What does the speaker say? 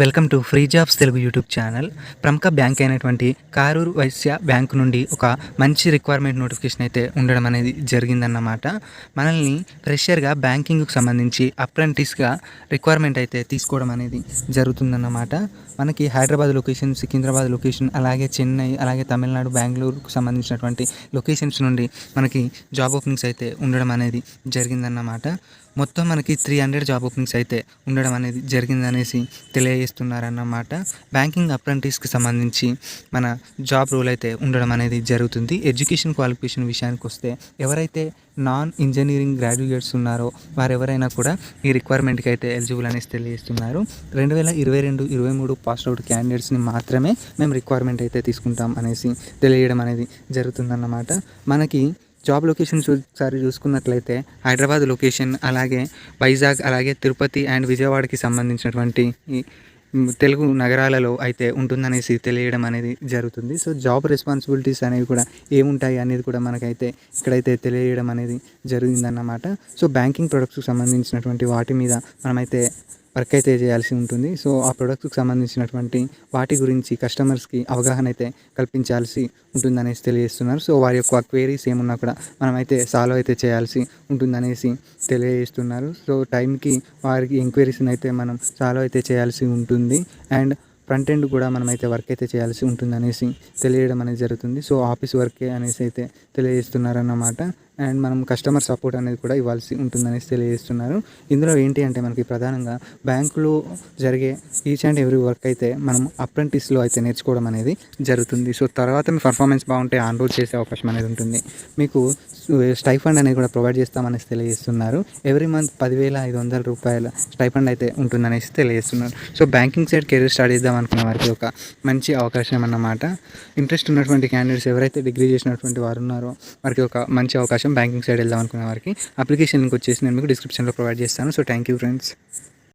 Welcome to free jobs Telugu YouTube channel. ప్రముఖ bank అయినటువంటి Karur Vysya bank నుండి ఒక మంచి రిక్వైర్మెంట్ నోటిఫికేషన్ అయితే ఉండడం అనేది జరిగిందన్నమాట. మనల్ని ఫ్రెషర్గా బ్యాంకింగ్కి సంబంధించి అప్రెంటిస్గా రిక్వైర్మెంట్ అయితే తీసుకోవడం అనేది జరుగుతుందన్నమాట. మనకి హైదరాబాద్ లొకేషన్ సికింద్రాబాద్ లొకేషన్ అలాగే చెన్నై అలాగే తమిళనాడు బెంగళూరుకు సంబంధించినటువంటి లొకేషన్స్ నుండి మనకి జాబ్ ఓపెనింగ్స్ అయితే ఉండడం అనేది జరిగిందన్నమాట. మొత్తం మనకి త్రీ హండ్రెడ్ జాబ్ ఓపెనింగ్స్ అయితే ఉండడం అనేది జరిగిందనేసి తెలియజేస్తున్నారన్నమాట బ్యాంకింగ్ అప్రెంటిస్కి సంబంధించి మన జాబ్ రోల్ అయితే ఉండడం అనేది జరుగుతుంది. ఎడ్యుకేషన్ క్వాలిఫికేషన్ విషయానికి వస్తే ఎవరైతే నాన్ ఇంజనీరింగ్ గ్రాడ్యుయేట్స్ ఉన్నారో వారు ఎవరైనా కూడా ఈ రిక్వైర్మెంట్కి అయితే ఎలిజిబుల్ అనేసి తెలియజేస్తున్నారు. రెండు వేల ఇరవై రెండు ఇరవై మూడు పాస్ అవుట్ క్యాండిడేట్స్ని మాత్రమే మేము రిక్వైర్మెంట్ అయితే తీసుకుంటాం అనేసి తెలియడం అనేది జరుగుతుందన్నమాట మనకి జాబ్ లొకేషన్స్ ఒకసారి చూసుకున్నట్లయితే హైదరాబాద్ లొకేషన్ అలాగే వైజాగ్ అలాగే తిరుపతి అండ్ విజయవాడకి సంబంధించినటువంటి తెలుగు నగరాలలో అయితే ఉంటుందనేసి తెలియడం అనేది జరుగుతుంది. సో జాబ్ రెస్పాన్సిబిలిటీస్ అనేవి కూడా ఏముంటాయి అనేది కూడా మనకైతే ఇక్కడైతే తెలియడం అనేది జరిగిందన్నమాట. సో బ్యాంకింగ్ ప్రొడక్ట్స్కి సంబంధించినటువంటి వాటి మీద మనమైతే వర్క్ అయితే చేయాల్సి ఉంటుంది. సో ఆ ప్రొడక్ట్కి సంబంధించినటువంటి వాటి గురించి కస్టమర్స్కి అవగాహన అయితే కల్పించాల్సి ఉంటుందనేసి తెలియజేస్తున్నారు. సో వారి యొక్క క్వేరీస్ ఏమున్నా కూడా మనమైతే సాల్వ్ అయితే చేయాల్సి ఉంటుందనేసి తెలియజేస్తున్నారు. సో టైంకి వారికి ఎంక్వైరీస్ని అయితే మనం సాల్వ్ అయితే చేయాల్సి ఉంటుంది. అండ్ ఫ్రంట్ ఎండ్ కూడా మనమైతే వర్క్ అయితే చేయాల్సి ఉంటుంది అనేసి తెలియడం అనేది జరుగుతుంది. సో ఆఫీస్ వర్కే అనేసి అయితే తెలియజేస్తున్నారన్నమాట. అండ్ మనం కస్టమర్ సపోర్ట్ అనేది కూడా ఇవ్వాల్సి ఉంటుందనేసి తెలియజేస్తున్నారు. ఇందులో ఏంటి అంటే మనకి ప్రధానంగా బ్యాంకులో జరిగే ఈచ్ అండ్ ఎవ్రీ వర్క్ అయితే మనం అప్రెంటిస్లో అయితే నేర్చుకోవడం అనేది జరుగుతుంది. సో తర్వాత మీ పర్ఫార్మెన్స్ బాగుంటే ఆన్ రోడ్ చేసే అవకాశం అనేది ఉంటుంది. మీకు స్టైఫండ్ అనేది కూడా ప్రొవైడ్ చేస్తామనేసి తెలియజేస్తున్నారు. ఎవ్రీ మంత్ పదివేల ఐదు వందల రూపాయల స్టైఫండ్ అయితే ఉంటుందనేసి తెలియజేస్తున్నారు. So banking side career start చేద్దాం అనుకున్న వారికి ఒక మంచి అవకాశం అన్నమాట. ఇంట్రెస్ట్ ఉన్నటువంటి క్యాండిడేట్స్ ఎవరైతే డిగ్రీ చేసినటువంటి వారు ఉన్నారో వారికి ఒక మంచి అవకాశం బ్యాంకింగ్ సైడ్ వెళ్దాం అనుకున్న వారికి. అప్లికేషన్ లింక్ వచ్చేసి నేను మీకు డిస్క్రిప్షన్లో ప్రొవైడ్ చేస్తాను. So thank you friends